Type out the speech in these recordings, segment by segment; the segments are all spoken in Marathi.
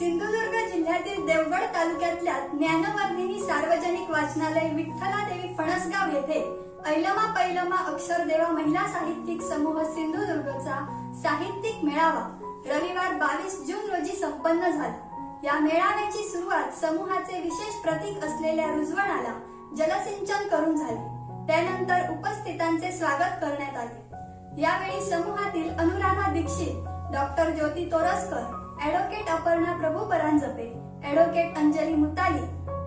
सिंधुदुर्ग जिल्ह्यातील देवगड तालुक्यातल्या ज्ञानवर्धिनी सार्वजनिक वाचनालय विठ्ठलादेवी फणसगाव येथे ऐलमा पैलमा अक्षरदेवा महिला साहित्यिक समूह सिंधुदुर्गचा साहित्यिक मेळावा रविवार बावीस जून रोजी संपन्न झाला. या मेळाव्याची सुरुवात समूहाचे विशेष प्रतीक असलेल्या रुजवणाला जलसिंचन करून झाले. त्यानंतर उपस्थितांचे स्वागत करण्यात आले. यावेळी समूहातील Anuradha Dixit doctor Jyoti Toraskar advocate Aparna Prabhu Paranjape. Advocate Anjali Mutali.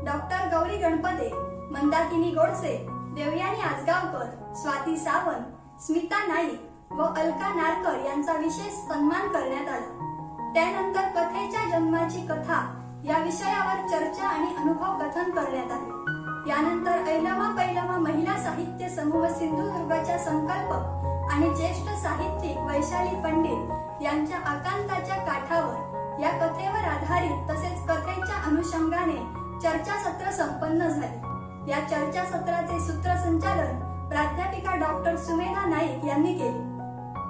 Doctor Gauri Ganpate. Mandakini Godse. Devyani Ajgaonkar Swati Sawant. Smita Naik व अलका नारकर यांचा विशेष सन्मान करण्यात आला. त्यानंतर कथेच्या जन्माची कथा या विषयावर चर्चा आणि अनुभव कथन करण्यात आले. यानंतर ऐलमा पैलमा महिला साहित्य समूह सिंधुदुर्गाच्या संकल्पक आणि ज्येष्ठ साहित्यिक वैशाली पंडित यांच्या आकांताच्या काठावर या कथेवर आधारित तसेच कथेच्या अनुषंगाने चर्चासत्र संपन्न झाले. या चर्चासत्राचे सूत्रसंचालन प्राध्यापिका डॉक्टर सुमेधा नाईक यांनी केले.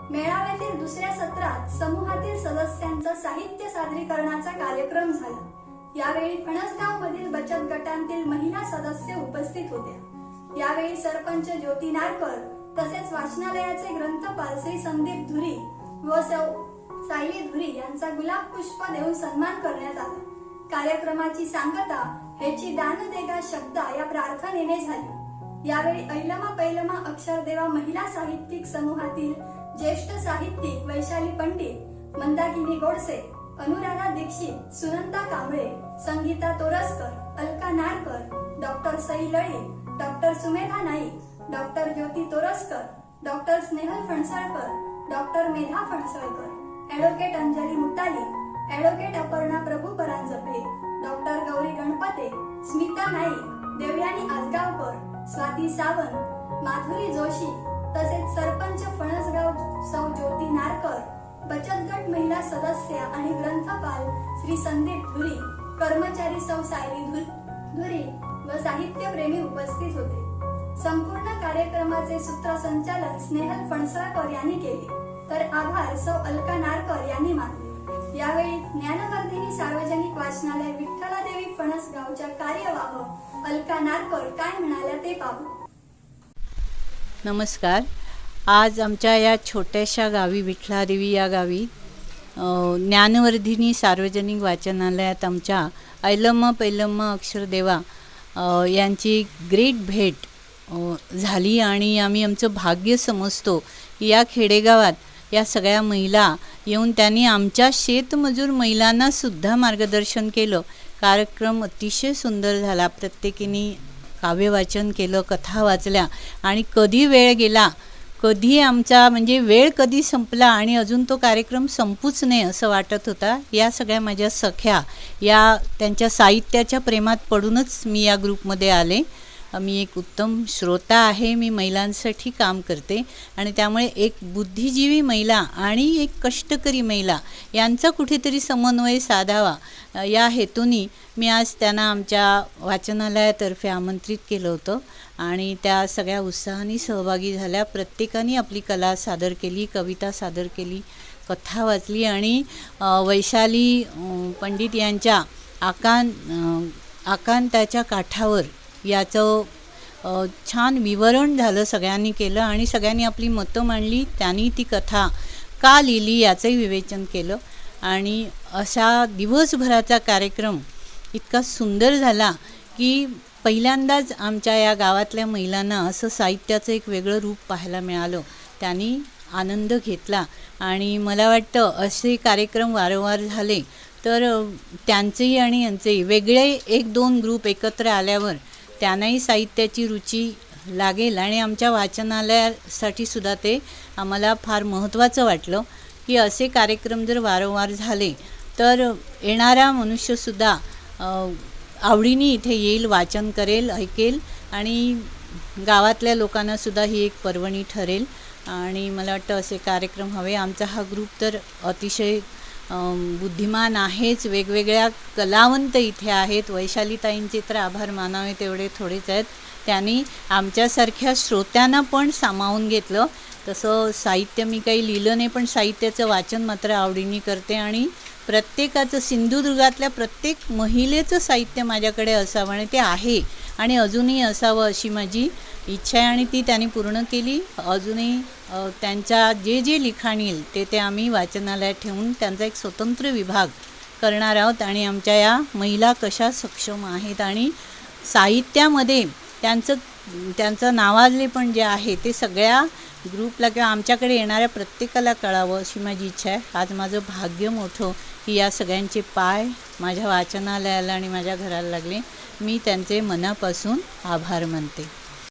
मेळाव्यातील दुसऱ्या सत्रात समूहातील सदस्यांचा साहित्य सादरीकरणाचा कार्यक्रम झाला. यावेळी फणसगाव मधील बचत गटांतील महिला सदस्य उपस्थित होत्या. यावेळी सरपंच ज्योती नारकर तसेच वाचनालयाचे ग्रंथपाल श्री संदीप धुरी व सौ सायली धुरी यांचा गुलाब पुष्प देऊन सन्मान करण्यात आला. कार्यक्रमाची सांगता ह्याची दान देगा शब्दा या प्रार्थनेने झाली. यावेळी ऐलमा पैलमा अक्षरदेवा महिला साहित्यिक समूहातील ज्येष्ठ साहित्यिक Vaishali Pandit Mandakini Godse Anuradha Dixit Sunanda Kamble Sangeeta Toraskar Alka Nadkar doctor Sai Lali doctor Sumedha Naik doctor Jyoti Toraskar doctor Snehal Phansalkar doctor Medha Phansalkar. Advocate Anjali Mutali advocate Aparna Prabhu Paranjape doctor Gauri Ganpate Smita Naik Devyani Ajgaonkar Swati Sawant Madhuri Joshi तसेच सरपंच फणसगाव सौ ज्योती नारकर बचत गट महिला सदस्य आणि ग्रंथपाल श्री संदीप धुरी कर्मचारी सौ सायली धुरी व साहित्यप्रेमी उपस्थित होते. संपूर्ण कार्यक्रमाचे सूत्रसंचालन स्नेहल फणसळकर यांनी केले. तर आभार सौ अलका नारकर यांनी मानले. यावेळी ज्ञानवर्धिनी सार्वजनिक वाचनालय विठ्ठला देवी फणस गावच्या कार्यवाह अलका नारकर काय म्हणाल्या ते पाहू. नमस्कार. आज आमच्या या छोट्याशा गावी विठ्ठलादेवी या गावी ज्ञानवर्धिनी सार्वजनिक वाचनालयात आमच्या ऐलम्मा पैलम्मा अक्षरदेवा यांची ग्रेट भेट झाली आणि आम्ही आमचं भाग्य समजतो की या खेडेगावात या सगळ्या महिला येऊन त्यांनी आमच्या शेतमजूर महिलांनासुद्धा मार्गदर्शन केलं. कार्यक्रम अतिशय सुंदर झाला. प्रत्येकीने काव्यवाचन केलं कथा वाचल्या आणि कधी वेळ गेला कधी आमचा म्हणजे वेळ कधी संपला आणि अजून तो कार्यक्रम संपूच नये असं वाटत होता. या सगळ्या माझ्या सख्या या त्यांच्या साहित्याच्या प्रेमात पडूनच मी या ग्रुपमध्ये आले. मी एक उत्तम श्रोता आहे मी महिलांसाठी काम करते आणि त्यामुळे एक बुद्धिजीवी महिला आणि एक कष्टकरी महिला यांचा कुठेतरी समन्वय साधावा. या हेतूनी मी आज त्यांना आमच्या वाचनालयातर्फे आमंत्रित केलं होतं आणि त्या सगळ्या उत्साहाने सहभागी झाल्या. प्रत्येकाने आपली कला सादर केली कविता सादर केली कथा वाचली आणि वैशाली पंडित यांच्या आकांत आकांताच्या काठावर याचं छान विवरण झालं सगळ्यांनी केलं आणि सगळ्यांनी आपली मतं मांडली त्यांनी ती कथा का लिहिली याचंही विवेचन केलं. आणि अशा दिवसभराचा कार्यक्रम इतका सुंदर झाला की पहिल्यांदाच आमच्या या गावातल्या महिलांना असं साहित्याचं एक वेगळं रूप पाहायला मिळालं. त्यांनी आनंद घेतला आणि मला वाटतं असे कार्यक्रम वारंवार झाले तर त्यांचेही आणि यांचेही वेगळे एक दोन ग्रुप एकत्र आल्यावर त्यांनाही साहित्याची रुची लागेल आणि आमच्या वाचनालयासाठी सुद्धा ते आम्हाला फार महत्त्वाचं वाटलं की असे कार्यक्रम जर वारंवार झाले तर येणारा मनुष्यसुद्धा आवडीने इथे येईल वाचन करेल ऐकेल आणि गावातल्या लोकांनासुद्धा ही एक पर्वणी ठरेल. आणि मला वाटतं असे कार्यक्रम हवे. आमचा हा ग्रुप तर अतिशय बुद्धिमान आहेच वेगवेगळ्या कलावंत इथे आहेत. वैशालीताईंचे तर आभार मानावे तेवढे थोडेच आहेत. त्यांनी आमच्यासारख्या श्रोत्यांना पण सामावून घेतलं. तसं साहित्य मी काही लिहिलं नाही पण साहित्याचं वाचन मात्र आवडीने करते आणि प्रत्येकाचं सिंधुदुर्गातल्या प्रत्येक महिलेचं साहित्य माझ्याकडे असावं आणि ते आहे आणि अजूनही असावं अशी माझी इच्छा आहे आणि ती त्यांनी पूर्ण केली. अजूनही त्यांच्या जे जे लिखाण येईल ते ते आम्ही वाचनालयात ठेवून त्यांचा एक स्वतंत्र विभाग करणार आहोत आणि आमच्या या महिला कशा सक्षम आहेत आणि साहित्यामध्ये त्यांचं त्यांचं नावाजले पण जे आहे ते सगळ्या ग्रुपला किंवा आमच्याकडे येणाऱ्या प्रत्येकाला कळावं अशी माझी इच्छा आहे. आज माझं भाग्य मोठं की या सगळ्यांचे पाय माझ्या वाचनालयाला आणि माझ्या घराला लागले. मी त्यांचे मनापासून आभार मानते.